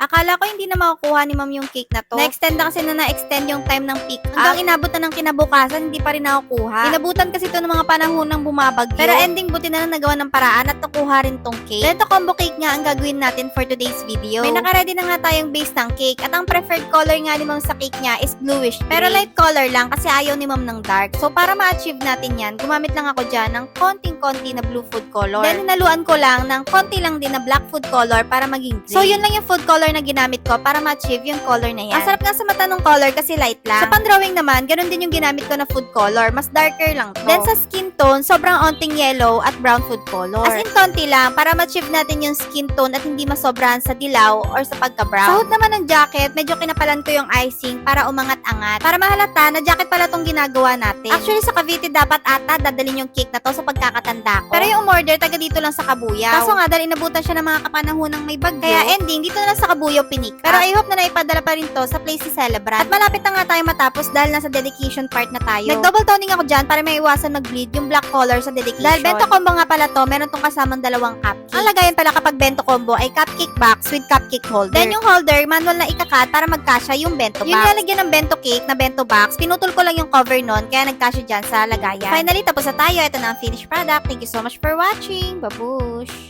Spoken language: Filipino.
Akala ko hindi na makukuha ni ma'am yung cake na to. Na-extend na kasi na na-extend yung time ng pick up. Hanggang inabot na ng kinabukasan, hindi pa rin nakukuha. Inabutan kasi to ng mga panahon ng bumabagyo. Pero ending buti na lang nagawa ng paraan at nakuha rin tong cake. Bento combo cake nga ang gagawin natin for today's video. May nakaready na nga tayong base ng cake at ang preferred color nga ni ma'am sa cake niya is bluish Pero light color lang kasi ayaw ni ma'am ng dark. So para ma-achieve natin yan, gumamit lang ako dyan ng konting-konti na blue food color. Then hinaluan ko lang ng konti lang din na black food color para maging green. So yun lang yung food color na ginamit ko para ma-achieve yung color na yan. Ang sarap nga sa mata ng color kasi light lang. Sa pan-drawing naman, ganun din yung ginamit ko na food color. Mas darker lang to. Then sa skin tone, sobrang onting yellow at brown food color. As in konti lang para ma-achieve natin yung skin tone at hindi masobrahan sa dilaw or sa pagka-brown. Sa hood naman ng jacket, medyo kinapalan ko yung icing para umangat-angat. Para mahalata na jacket pala tong ginagawa natin. Actually, sa Cavite dapat ata dadalhin yung cake na to sa pagkakatanda ko. Pero yung umorder, taga dito lang sa Kabuyaw. Kaso nga, dahil inabutan siya ng mga kapanahon ng may bagyo. Kaya ending, dito na lang sa Kabuyaw pinik. Pero I hope na naipadala pa rin to sa place si Celebrant. At malapit na nga tayo matapos dahil nasa dedication part na tayo. Nag-double toning ako dyan para maiwasan mag-bleed yung black color sa dedication. Dahil bento combo nga pala to, meron tong kasamang dalawang cupcake. Ang lagayan pala kapag bento combo ay cupcake box with cupcake holder. Then yung holder, manual na ikakat para magkasya yung bento box. Yung lalagyan ng bento cake na bento box, pinutol ko lang yung cover nun, kaya nagkasya dyan sa lagayan. Finally, tapos na tayo. Ito na ang finished product. Thank you so much for watching. Babush!